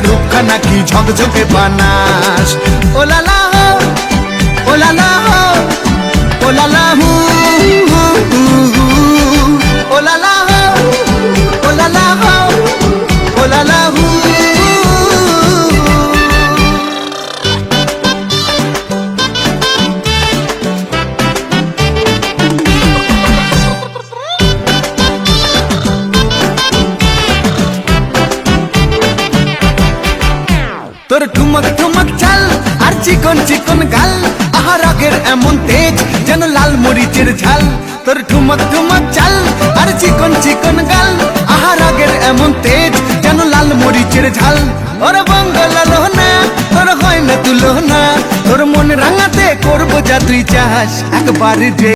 রূপখানা কি ঝকঝকে বানাস? ও হো তোর ঠুমক ঠুমক চাল আর চিকন চিকন গাল। আহা আগের এমন তেজ যেন লাল মরিচের ঝাল। তোর ঠুমক ঠুমক চাল আর চিকন চিকন গাল। আহা আগের এমন তেজ যেন লাল মরিচের ঝাল। ওর বঙ্গলালো না তোর হয় না তুলো না তোর মন রাঙাতে করব যা তুই চাস। একবার যে